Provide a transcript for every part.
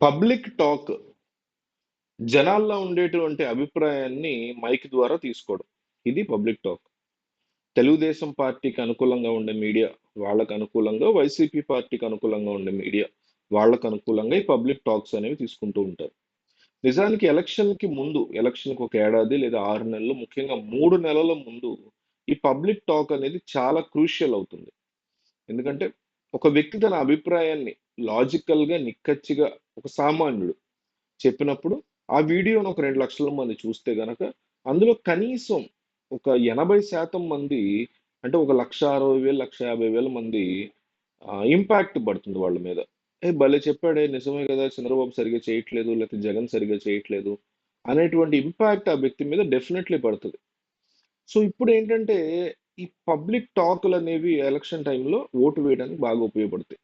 Public talk జనాల్లో ఉండేటువంటి అభిప్రాయాన్ని మైక్ ద్వారా తీసుకోవడం. ఇది పబ్లిక్ టాక్. తెలుగుదేశం పార్టీకి అనుకూలంగా ఉండే మీడియా వాళ్ళకు అనుకూలంగా వైసీపీ పార్టీకి అనుకూలంగా ఉండే మీడియా వాళ్ళకు అనుకూలంగా ఈ పబ్లిక్ టాక్స్ అనేవి తీసుకుంటూ ఉంటారు. నిజానికి ఎలక్షన్కి ముందు ఎలక్షన్కి ఒక ఏడాది లేదా ఆరు నెలలు ముఖ్యంగా మూడు నెలల ముందు ఈ పబ్లిక్ టాక్ అనేది చాలా క్రూషియల్ అవుతుంది. ఎందుకంటే ఒక వ్యక్తి తన అభిప్రాయాన్ని లాజికల్గా నిక్కచ్చిగా ఒక సామాన్యుడు చెప్పినప్పుడు ఆ వీడియోను ఒక రెండు లక్షల మంది చూస్తే గనక అందులో కనీసం ఒక ఎనభై శాతం మంది అంటే ఒక లక్ష అరవై వేలు లక్ష యాభై వేల మంది ఇంపాక్ట్ పడుతుంది వాళ్ళ మీద. ఏ భలే చెప్పాడే నిజమే కదా చంద్రబాబు సరిగా చేయట్లేదు లేకపోతే జగన్ సరిగా చేయట్లేదు అనేటువంటి ఇంపాక్ట్ ఆ వ్యక్తి మీద డెఫినెట్లీ పడుతుంది. సో ఇప్పుడు ఏంటంటే ఈ పబ్లిక్ టాకులు అనేవి ఎలక్షన్ టైంలో ఓటు వేయడానికి బాగా ఉపయోగపడతాయి.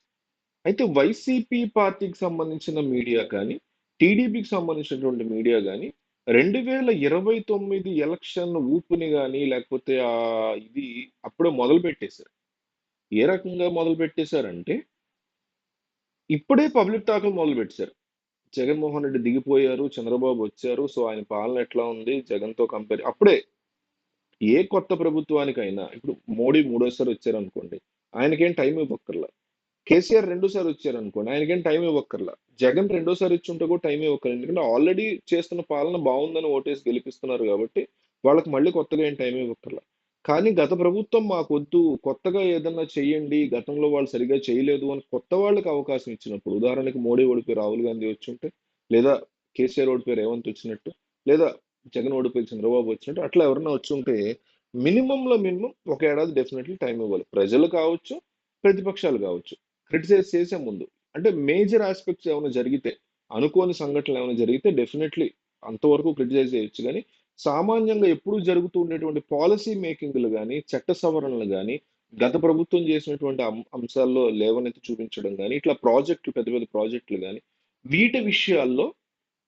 అయితే వైసీపీ పార్టీకి సంబంధించిన మీడియా కానీ టీడీపీకి సంబంధించినటువంటి మీడియా కానీ రెండు వేల ఇరవై తొమ్మిది ఎలక్షన్ ఊపుని కానీ లేకపోతే ఆ ఇది అప్పుడే మొదలు పెట్టేశారు. ఏ రకంగా మొదలు పెట్టేశారంటే ఇప్పుడే పబ్లిక్ టాకులు మొదలు పెట్టారు జగన్మోహన్ రెడ్డి దిగిపోయారు చంద్రబాబు వచ్చారు సో ఆయన పాలన ఎట్లా ఉంది జగన్తో కంపేర్ అప్పుడే ఏ కొత్త ప్రభుత్వానికైనా ఇప్పుడు మోడీ మూడోసారి వచ్చారు అనుకోండి ఆయనకేం టైం ఇవ్వక్కర్లా. కేసీఆర్ రెండోసారి వచ్చారు అనుకోండి ఆయనకేం టైం ఇవ్వక్కర్లా. జగన్ రెండోసారి వచ్చి ఉంటే కూడా టైం ఇవ్వక్కర్లేదు. ఎందుకంటే ఆల్రెడీ చేస్తున్న పాలన బాగుందని ఓటేసి గెలిపిస్తున్నారు కాబట్టి వాళ్ళకి మళ్ళీ కొత్తగా ఏం టైం ఇవ్వక్కర్లా. కానీ గత ప్రభుత్వం మాకొద్దు కొత్తగా ఏదన్నా చేయండి గతంలో వాళ్ళు సరిగా చేయలేదు అని కొత్త వాళ్ళకి అవకాశం ఇచ్చినప్పుడు ఉదాహరణకి మోడీ ఓడిపోయి రాహుల్ గాంధీ వచ్చి ఉంటే లేదా కేసీఆర్ ఓడిపోయి రేవంత్ వచ్చినట్టు లేదా జగన్ ఓడిపోయి చంద్రబాబు వచ్చినట్టు అట్లా ఎవరన్నా వచ్చి ఉంటే మినిమంలో మినిమం ఒక ఏడాది డెఫినెట్లీ టైం ఇవ్వాలి. ప్రజలు కావచ్చు ప్రతిపక్షాలు కావచ్చు. క్రిటిసైజ్ చేసే ముందు. అంటే మేజర్ ఆస్పెక్ట్స్ ఏమైనా జరిగితే అనుకోని సంఘటనలు ఏమైనా జరిగితే డెఫినెట్లీ అంతవరకు క్రిటిసైజ్ చేయొచ్చు. కానీ సామాన్యంగా ఎప్పుడూ జరుగుతూ ఉండేటువంటి పాలసీ మేకింగ్లు కానీ చట్ట సవరణలు కానీ గత ప్రభుత్వం చేసినటువంటి అంశాల్లో లేవనెత్తి చూపించడం కానీ ఇట్లా ప్రాజెక్టులు పెద్ద పెద్ద ప్రాజెక్టులు కానీ వీటి విషయాల్లో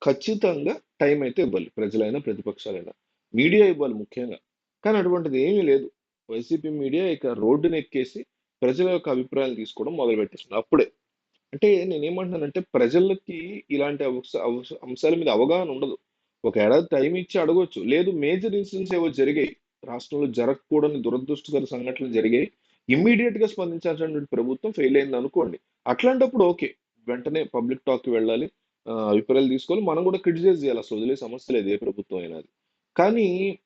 ఖచ్చితంగా టైం అయితే ఇవ్వాలి. ప్రజలైనా ప్రతిపక్షాలైనా. మీడియా ఇవ్వాలి ముఖ్యంగా. కానీ అటువంటిది ఏమీ లేదు. వైసీపీ మీడియా ఇక రోడ్డును ఎక్కేసి ప్రజల యొక్క అభిప్రాయాలు తీసుకోవడం మొదలు పెట్టేస్తుంది అప్పుడే. అంటే నేనేమంటున్నానంటే ప్రజలకి ఇలాంటి అంశాల మీద అవగాహన ఉండదు. ఒక ఏడాది టైం ఇచ్చి అడగొచ్చు. లేదు మేజర్ ఇన్సిడెంట్స్ ఏవో జరిగాయి. రాష్ట్రంలో జరగకూడని దురదృష్టకర సంఘటనలు జరిగాయి. ఇమ్మీడియట్గా స్పందించాల్సినటువంటి ప్రభుత్వం ఫెయిల్ అయింది అనుకోండి. అట్లాంటప్పుడు ఓకే. వెంటనే పబ్లిక్ టాక్కి వెళ్ళాలి. అభిప్రాయాలు తీసుకోవాలి. మనం కూడా క్రిటిసైజ్ చేయాలి. అసలు వదిలే సమస్య లేదు ఏ ప్రభుత్వం అయినా అది. కానీ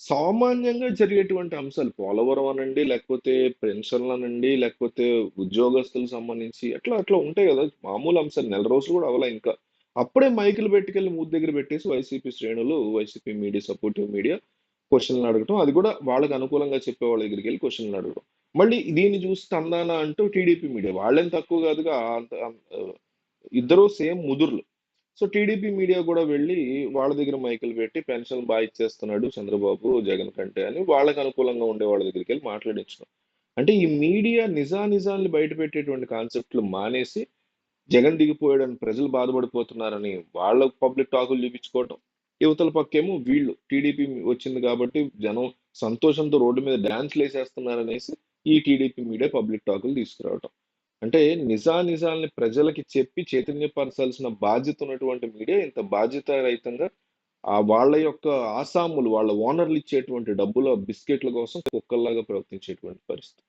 సామాన్యంగా జరిగేటువంటి అంశాలు పోలవరం అనండి లేకపోతే పెన్షన్లు అనండి లేకపోతే ఉద్యోగస్తులకు సంబంధించి అట్లా అట్లా ఉంటాయి కదా మామూలు అంశాలు. నెల రోజులు కూడా అవలా ఇంకా. అప్పుడే మైకులు పెట్టుకెళ్ళి మూతి దగ్గర పెట్టేసి వైసీపీ శ్రేణులు వైసీపీ మీడియా సపోర్టివ్ మీడియా క్వశ్చన్లు అడగటం. అది కూడా వాళ్ళకి అనుకూలంగా చెప్పే వాళ్ళ దగ్గరికి వెళ్ళి క్వశ్చన్లు అడగడం మళ్ళీ దీన్ని చూసి తందానా అంటూ టీడీపీ మీడియా. వాళ్ళేం తక్కువ కాదుగా అంత ఇద్దరు సేమ్ ముదుర్లు. సో టీడీపీ మీడియా కూడా వెళ్ళి వాళ్ళ దగ్గర మైకులు పెట్టి పెన్షన్ బాగా ఇచ్చేస్తున్నాడు చంద్రబాబు జగన్ కంటే అని వాళ్ళకి అనుకూలంగా ఉండే వాళ్ళ దగ్గరికి వెళ్ళి మాట్లాడించడం అంటే ఈ మీడియా నిజానిజాన్ని బయట పెట్టేటువంటి కాన్సెప్ట్లు మానేసి జగన్ దిగిపోయాడని ప్రజలు బాధపడిపోతున్నారని వాళ్ళ పబ్లిక్ టాకులు చూపించుకోవటం. యువతల పక్కేమో వీళ్ళు టీడీపీ వచ్చింది కాబట్టి జనం సంతోషంతో రోడ్డు మీద డాన్స్లు వేసేస్తున్నారనేసి ఈ టీడీపీ మీడియా పబ్లిక్ టాకులు తీసుకురావటం. అంటే నిజానిజాల్ని ప్రజలకి చెప్పి చైతన్యపరచాల్సిన బాధ్యత ఉన్నటువంటి మీడియా ఇంత బాధ్యత రహితంగా ఆ వాళ్ళ యొక్క ఆసాములు వాళ్ళ ఓనర్లు ఇచ్చేటువంటి డబ్బుల బిస్కెట్ల కోసం కుక్కల్లాగా ప్రవర్తించేటువంటి పరిస్థితి.